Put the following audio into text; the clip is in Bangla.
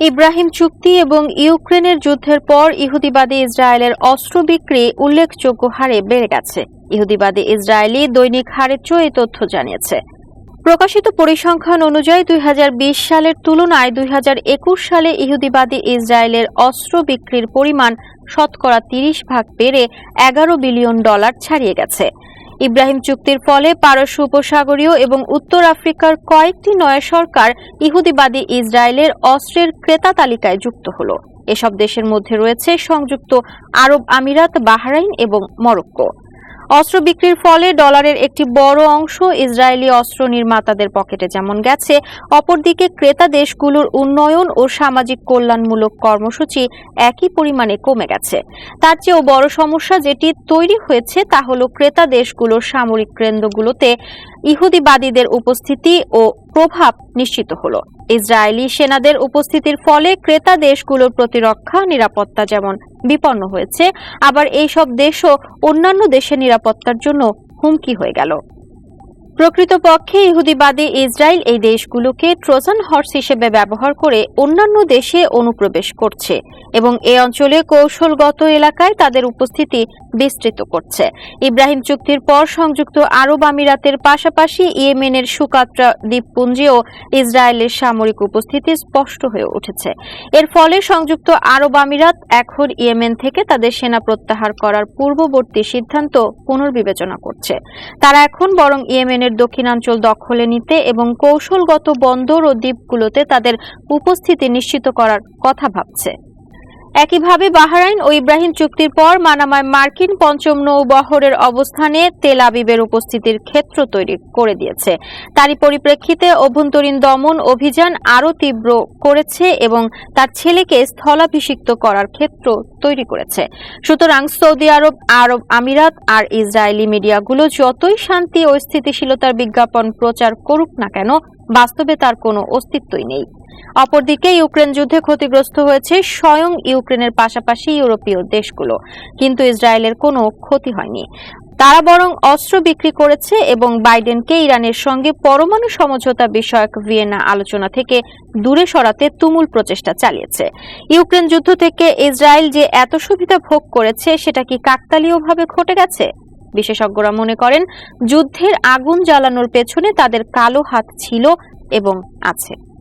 ইব্রাহিম চুক্তি এবং ইউক্রেনের যুদ্ধের পর ইহুদিবাদী ইসরায়েলের অস্ত্র বিক্রি উল্লেখযোগ্য হারে বেড়ে গেছে। ইহুদিবাদী ইসরায়েলি দৈনিক হারেচো এই তথ্য জানিয়েছে। প্রকাশিত পরিসংখ্যান অনুযায়ী দুই হাজার বিশ সালের তুলনায় দুই হাজার একুশ সালে ইহুদিবাদী ইসরায়েলের অস্ত্র বিক্রির পরিমাণ শতকরা তিরিশ ভাগ বেড়ে এগারো বিলিয়ন ডলার ছাড়িয়ে গেছে। ইব্রাহিম চুক্তির ফলে পারস্য উপসাগরীয় এবং উত্তর আফ্রিকার কয়েকটি নয়া সরকার ইহুদিবাদী ইসরায়েলের অস্ত্রের ক্রেতা তালিকায় যুক্ত হল। এসব দেশের মধ্যে রয়েছে সংযুক্ত আরব আমিরাত, বাহরাইন এবং মরক্কো। অস্ত্র বিক্রির ফলে ডলারের একটি বড় অংশ ইসরায়েলি অস্ত্র নির্মাতাদের পকেটে যেমন গেছে, অপরদিকে ক্রেতা দেশগুলোর উন্নয়ন ও সামাজিক কল্যাণমূলক কর্মসূচি একই পরিমাণে কমে গেছে। তার চেয়েও বড় সমস্যা যেটি তৈরি হয়েছে তা হল ক্রেতা দেশগুলোর সামরিক কেন্দ্রগুলোতে ইহুদিবাদীদের উপস্থিতি ও প্রভাব নিশ্চিত হল। ইসরায়েলি সেনাদের উপস্থিতির ফলে ক্রেতা দেশগুলোর প্রতিরক্ষা নিরাপত্তা যেমন বিপন্ন হয়েছে, আবার এইসব দেশও অন্যান্য দেশের নিরাপত্তার জন্য হুমকি হয়ে গেল। প্রকৃতপক্ষে ইহুদিবাদী ইসরায়েল এই দেশগুলোকে ট্রোজান হর্স হিসেবে ব্যবহার করে অন্যান্য দেশে অনুপ্রবেশ করছে এবং এ অঞ্চলে কৌশলগত এলাকায় তাদের উপস্থিতি বিস্তৃত করছে। ইব্রাহিম চুক্তির পর সংযুক্ত আরব আমিরাতের পাশাপাশি ইয়েমেনের সুকাত্রা দ্বীপপুঞ্জেও ইসরায়েলের সামরিক উপস্থিতি স্পষ্ট হয়ে উঠেছে। এর ফলে সংযুক্ত আরব আমিরাত এখন ইয়েমেন থেকে তাদের সেনা প্রত্যাহার করার পূর্ববর্তী সিদ্ধান্ত পুনর্বিবেচনা করছে। তারা এখন বরং ইয়েমেনের ইয়েমেনের দক্ষিণাঞ্চল দখলে নিতে এবং কৌশলগত বন্দর ও দ্বীপগুলোতে তাদের উপস্থিতি নিশ্চিত করার কথা ভাবছে। একইভাবে বাহরাইন ও ইব্রাহিম চুক্তির পর মানামায় মার্কিন পঞ্চম নৌবহরের অবস্থানে তেল আবিবের উপস্থিতির ক্ষেত্র তৈরি করে দিয়েছে। তারই পরিপ্রেক্ষিতে অভ্যন্তরীণ দমন অভিযান আরও তীব্র করেছে এবং তার ছেলেকে স্থলাভিষিক্ত করার ক্ষেত্র তৈরি করেছে। সুতরাং সৌদি আরব আরব আমিরাত আর ইসরায়েলি মিডিয়াগুলো যতই শান্তি ও স্থিতিশীলতার বিজ্ঞাপন প্রচার করুক না কেন, বাস্তবে তার কোনো অস্তিত্বই নেই। অপরদিকে ইউক্রেন যুদ্ধে ক্ষতিগ্রস্ত হয়েছে স্বয়ং ইউক্রেনের পাশাপাশি ইউরোপীয় দেশগুলো। কিন্তু ইসরায়েলের কোনো ক্ষতি হয়নি। তারা বরং অস্ত্র বিক্রি করেছে এবং বাইডেনকে ইরানের সঙ্গে পরমাণু সমঝোতা বিষয়ক ভিয়েনা আলোচনা থেকে দূরে সরাতে তুমুল প্রচেষ্টা চালিয়েছে। ইউক্রেন যুদ্ধ থেকে ইসরায়েল যে এত সুবিধা ভোগ করেছে, সেটা কি কাকতালীয়ভাবে ঘটে গেছে? বিশেষজ্ঞরা মনে করেন, যুদ্ধের আগুন জ্বালানোর পেছনে তাদের কালো হাত ছিল এবং আছে।